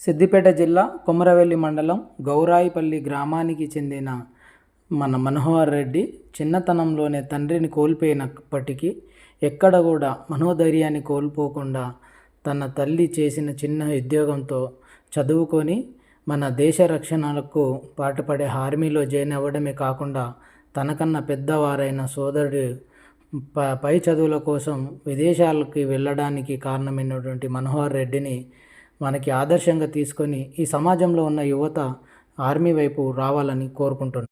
సిద్దిపేట జిల్లా కొమరవెల్లి మండలం గౌరాయిపల్లి గ్రామానికి చెందిన మన మనోహర్ రెడ్డి చిన్నతనంలోనే తండ్రిని కోల్పోయినప్పటికీ ఎక్కడ కూడా మనోధైర్యాన్ని కోల్పోకుండా తన తల్లి చేసిన చిన్న ఉద్యోగంతో చదువుకొని మన దేశ రక్షణలకు పాటుపడే ఆర్మీలో జాయిన్ అవ్వడమే కాకుండా తనకన్నా పెద్దవారైన సోదరుడు ప పై చదువుల కోసం విదేశాలకి వెళ్ళడానికి కారణమైనటువంటి మనోహర్ రెడ్డిని మనకి ఆదర్శంగా తీసుకొని ఈ సమాజంలో ఉన్న యువత ఆర్మీ వైపు రావాలని కోరుకుంటున్నాను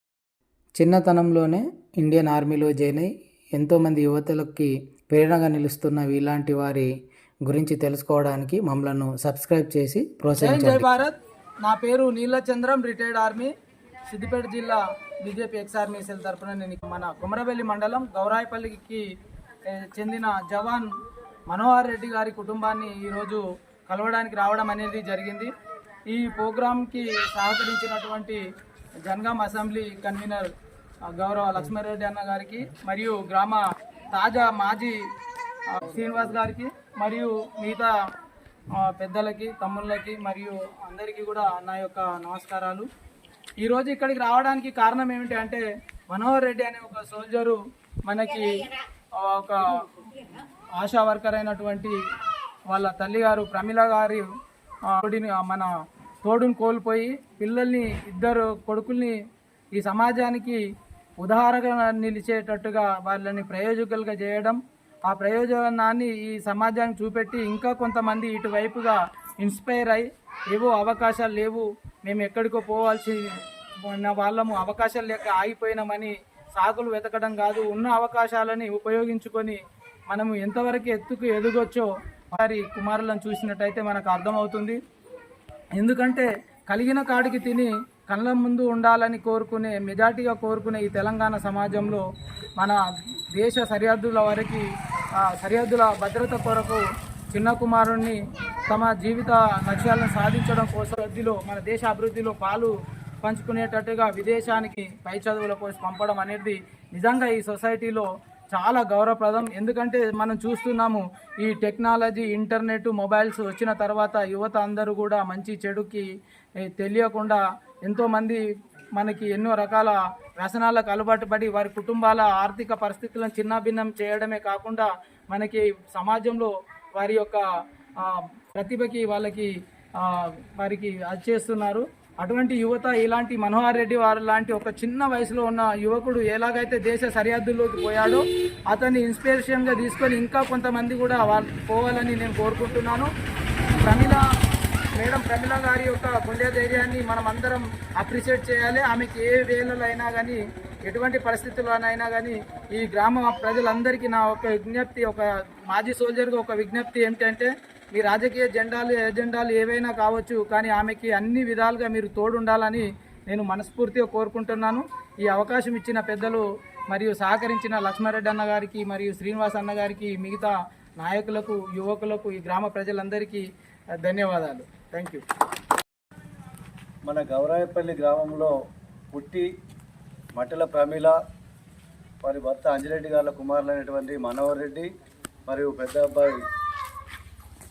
చిన్నతనంలోనే ఇండియన్ ఆర్మీలో జాయిన్ అయి ఎంతోమంది యువతలకి ప్రేరణగా నిలుస్తున్న ఇలాంటి వారి గురించి తెలుసుకోవడానికి మమ్మల్ని సబ్స్క్రైబ్ చేసి ప్రోత్సహించండి. భారత్. నా పేరు నీలచంద్రం రిటైర్డ్ ఆర్మీ. సిద్దిపేట జిల్లా బీజేపీ ఎక్స్ ఆర్మీ సెల్ తరఫున నేను మన కుమరవెల్లి మండలం గౌరాయపల్లికి చెందిన జవాన్ మనోహర్ రెడ్డి గారి కుటుంబాన్ని ఈరోజు కలవడానికి రావడం అనేది జరిగింది. ఈ ప్రోగ్రాంకి సహకరించినటువంటి జనగాం అసెంబ్లీ కన్వీనర్ గౌరవ లక్ష్మారెడ్డి అన్న గారికి మరియు గ్రామ తాజా మాజీ శ్రీనివాస్ గారికి మరియు మిగతా పెద్దలకి తమ్ముళ్ళకి మరియు అందరికీ కూడా నా యొక్క నమస్కారాలు. ఈరోజు ఇక్కడికి రావడానికి కారణం ఏమిటి అంటే మనోహర్ రెడ్డి అనే ఒక సోల్జరు మనకి ఒక ఆశా వర్కర్ అయినటువంటి వాళ్ళ తల్లిగారు ప్రమిళ గారి తోడిని మన తోడుని కోల్పోయి పిల్లల్ని ఇద్దరు కొడుకుల్ని ఈ సమాజానికి ఉదాహరణగా నిలిచేటట్టుగా వాళ్ళని ప్రయోజకులుగా చేయడం ఆ ప్రయోజనాన్ని ఈ సమాజానికి చూపెట్టి ఇంకా కొంతమంది ఇటువైపుగా ఇన్స్పైర్ అయ్యి ఏవో అవకాశాలు లేవు మేము ఎక్కడికో పోవాల్సి వాళ్ళము అవకాశాలు లేక ఆగిపోయినామని సాకులు వెతకడం కాదు ఉన్న అవకాశాలని ఉపయోగించుకొని మనము ఎంతవరకు ఎత్తుకు ఎదగొచ్చో వారి కుమారులను చూసినట్టయితే మనకు అర్థమవుతుంది. ఎందుకంటే కలిగిన కాడికి తిని కళ్ళ ముందు ఉండాలని కోరుకునే మెజార్టీగా కోరుకునే ఈ తెలంగాణ సమాజంలో మన దేశ సరిహద్దుల వరకు సరిహద్దుల భద్రత కొరకు చిన్న కుమారుణ్ణి తమ జీవిత లక్ష్యాలను సాధించడం కోసం అభివృద్ధిలో మన దేశ అభివృద్ధిలో పాలు పంచుకునేటట్టుగా విదేశానికి పై చదువుల కోసం పంపడం అనేది నిజంగా ఈ సొసైటీలో చాలా గౌరవప్రదం. ఎందుకంటే మనం చూస్తున్నాము ఈ టెక్నాలజీ ఇంటర్నెట్ మొబైల్స్ వచ్చిన తర్వాత యువత అందరూ కూడా మంచి చెడుకి తెలియకుండా ఎంతోమంది మనకి ఎన్నో రకాల వ్యసనాలకు అలవాటు పడి వారి కుటుంబాల ఆర్థిక పరిస్థితులను చిన్నాభిన్నం చేయడమే కాకుండా మనకి సమాజంలో వారి యొక్క ప్రతిభకి వాళ్ళకి వారికి అది చేస్తున్నారు. అటువంటి యువత ఇలాంటి మనోహర్ రెడ్డి వారు లాంటి ఒక చిన్న వయసులో ఉన్న యువకుడు ఎలాగైతే దేశ సరిహద్దుల్లోకి పోయాడో అతన్ని ఇన్స్పిరేషన్గా తీసుకొని ఇంకా కొంతమంది కూడా వాళ్ళు పోవాలని నేను కోరుకుంటున్నాను. ప్రమిళ మేడం ప్రమిళ గారి యొక్క గుండె ధైర్యాన్ని మనం అందరం అప్రిషియేట్ చేయాలి. ఆమెకి ఏ వేళలో అయినా కానీ ఎటువంటి పరిస్థితుల్లోనైనా కానీ ఈ గ్రామ ప్రజలందరికీ నా ఒక విజ్ఞప్తి ఒక మాజీ సోల్జర్గా ఒక విజ్ఞప్తి ఏంటంటే మీ రాజకీయ జెండాలు ఎజెండాలు ఏవైనా కావచ్చు కానీ ఆమెకి అన్ని విధాలుగా మీరు తోడుండాలని నేను మనస్ఫూర్తిగా కోరుకుంటున్నాను. ఈ అవకాశం ఇచ్చిన పెద్దలు మరియు సహకరించిన లక్ష్మారెడ్డి అన్న గారికి మరియు శ్రీనివాస్ అన్న గారికి మిగతా నాయకులకు యువకులకు ఈ గ్రామ ప్రజలందరికీ ధన్యవాదాలు. థ్యాంక్ యూ మన గౌరాయపల్లి గ్రామంలో పుట్టి మట్టెల ప్రమీల వారి భర్త అంజిరెడ్డి గారి కుమారులైనటువంటి మనోహర్ రెడ్డి మరియు పెద్ద అబ్బాయి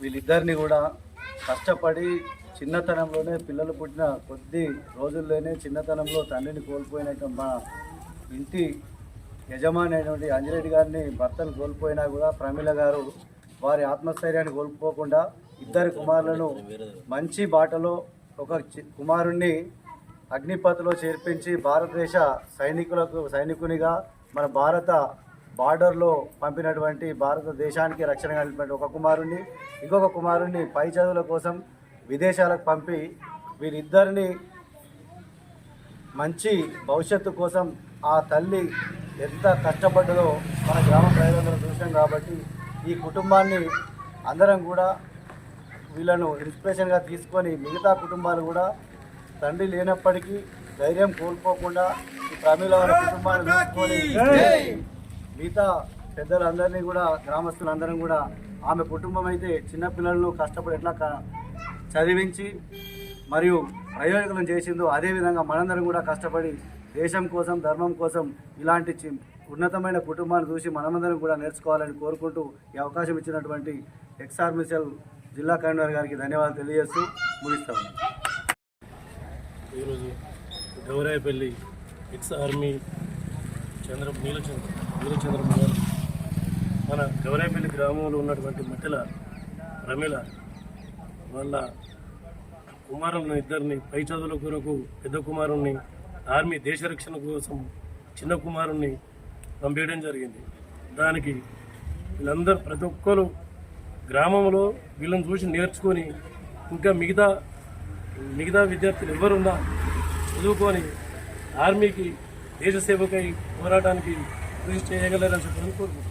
వీళ్ళిద్దరిని కూడా కష్టపడి చిన్నతనంలోనే పిల్లలు పుట్టిన కొద్ది రోజుల్లోనే చిన్నతనంలో తండ్రిని కోల్పోయిన మా ఇంటి యజమాని అయినటువంటి అంజిరెడ్డి గారిని భర్తను కోల్పోయినా కూడా ప్రమీల గారు వారి ఆత్మస్థైర్యాన్ని కోల్పోకుండా ఇద్దరు కుమారులను మంచి బాటలో ఒక చి- కుమారుణ్ణి అగ్నిపథలో చేర్పించి భారతదేశ సైనికులకు సైనికునిగా మన భారత బార్డర్లో పంపినటువంటి భారతదేశానికి రక్షణ కలిపినటువంటి ఒక కుమారుణ్ణి ఇంకొక కుమారుణ్ణి పై చదువుల కోసం విదేశాలకు పంపి వీరిద్దరిని మంచి భవిష్యత్తు కోసం ఆ తల్లి ఎంత కష్టపడ్డదో మన గ్రామ ప్రజలందరూ చూసాం కాబట్టి ఈ కుటుంబాన్ని అందరం కూడా వీళ్ళను ఇన్స్పిరేషన్గా తీసుకొని మిగతా కుటుంబాలు కూడా తండ్రి లేనప్పటికీ ధైర్యం కోల్పోకుండా ఈ ప్రమీల కుటుంబాన్ని చూసుకొని మిగతా పెద్దలందరినీ కూడా గ్రామస్తులందరం కూడా ఆమె కుటుంబం అయితే చిన్నపిల్లలను కష్టపడి ఎట్లా చదివించి మరియు ప్రయోజనం చేసిందో అదేవిధంగా మనందరం కూడా కష్టపడి దేశం కోసం ధర్మం కోసం ఇలాంటి ఉన్నతమైన కుటుంబాన్ని చూసి మనమందరం కూడా నేర్చుకోవాలని కోరుకుంటూ ఈ అవకాశం ఇచ్చినటువంటి ఎక్స్ ఆర్మిసెల్ జిల్లా కన్వీనర్ గారికి ధన్యవాదాలు తెలియజేస్తూ ముగిస్తాము. ఈరోజు గౌరాయపల్లి ఎక్స్ ఆర్మీ చంద్ర నీలచంద్ర నీలచంద్రమ్మ గారు మన గౌరాయపల్లి గ్రామంలో ఉన్నటువంటి మట్టిల రమిల వాళ్ళ కుమారులను ఇద్దరిని పై చదువుల కొరకు పెద్ద కుమారుణ్ణి ఆర్మీ దేశ రక్షణ కోసం చిన్న కుమారుణ్ణి పంపించడం జరిగింది. దానికి వీళ్ళందరూ ప్రతి ఒక్కరు గ్రామంలో వీళ్ళని చూసి నేర్చుకొని ఇంకా మిగతా మిగతా విద్యార్థులు ఎవరున్నా చదువుకొని ఆర్మీకి దేశ సేవకై పోరాటానికి కృషి చేయగలరని చెప్పడం కోరుకుంటున్నాను